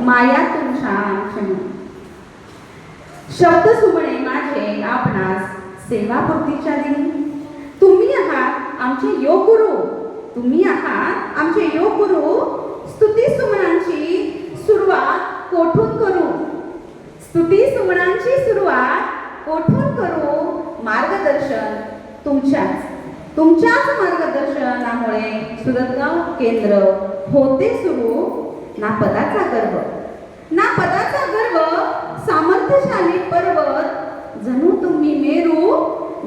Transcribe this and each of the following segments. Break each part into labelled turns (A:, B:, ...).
A: माया तुमच्या शब्द सुमणे माझे आपणास सेवा भक्तीच्या दिली तुम्ही आहात आमचे योग गुरु तुम्ही आहात आमचे योग गुरु स्तुती सुमनांची सुरुवात कोठून करू? स्तुती सुमनांची सुरुवात कोठून करू? मार्गदर्शन तुमच्याच. तुमच्याच मार्गदर्शनामुळे सुरतगाव केंद्र होते सुरू. ना पदाचा गर्व ना पदाचा गर्व सामर्थ्यशाली पर्वत. जणू तुम्ही मेरू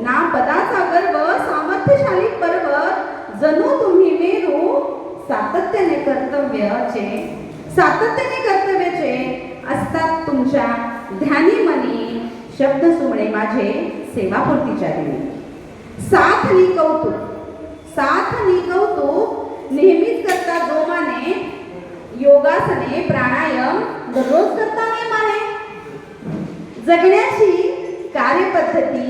A: ना पदाचा गर्व सामर्थ्यशाली पर्वत. जणू तुम्ही मेरू सातत्याने कर्तव्याचे सातत्याने कर्तव्याचे असतात तुमच्या ध्यानी मनी. शब्द सुमणे माझे सेवापूर्तीच्या दिनी साथ नि कौतुक. साथ नि कौतुक नेहमीच करता जोमाने हे प्राणायाम दररोज करता नेमाने जगण्याची कार्यपद्धती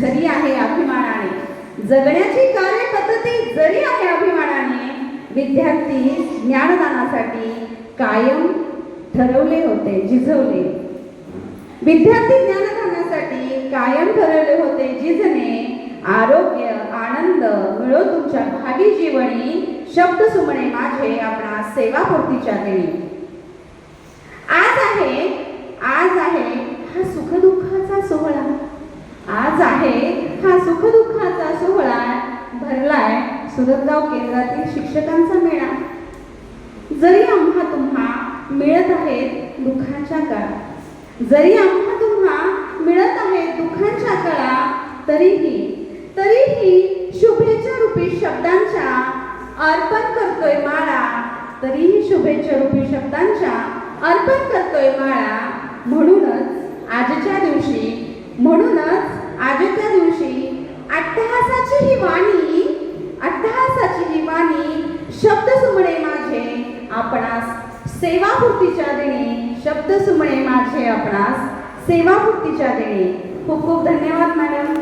A: जरी आहे अभिमानाने जगण्याची कार्यपद्धती जरी आहे अभिमानाने विद्यार्थी ज्ञानदानासाठी कायम ठरवले होते झिजवले. विद्यार्थी ज्ञानदानासाठी कायम ठरवले होते जिजने आरोग्य आनंद मिळो तुमच्या भावी जीवनी शब्द सुमणे माझे आपणा सेवापूर्तीच्या देणी आज आहे आज आहे हा सुखदुःखाचा सोहळा. आज आहे हा सुखदुःखाचा सोहळा भरलाय सुरतगाव केंद्रातील शिक्षकांचा मेळा. जरी आम्हा तुम्हा मिळत आहेत दुःखाच्या काळा जरी आम्हा तुम्हा मिळत आहेत दुःखांच्या कळा तरीही तरीही शुभेच्या रूपी शब्दांच्या अर्पण करतोय माळा. तरीही शुभेच्छा रूपी शब्दांच्या अर्पण करतोय माळा. म्हणूनच आजच्या दिवशी म्हणूनच आजच्या दिवशी अट्टहासाची ही वाणी अट्टहासाची ही वाणी शब्द सुमणे माझे आपणास सेवापूर्तीच्या देणे शब्द सुमणे माझे आपणास सेवापूर्तीच्या देणे खूप खूप धन्यवाद मॅडम.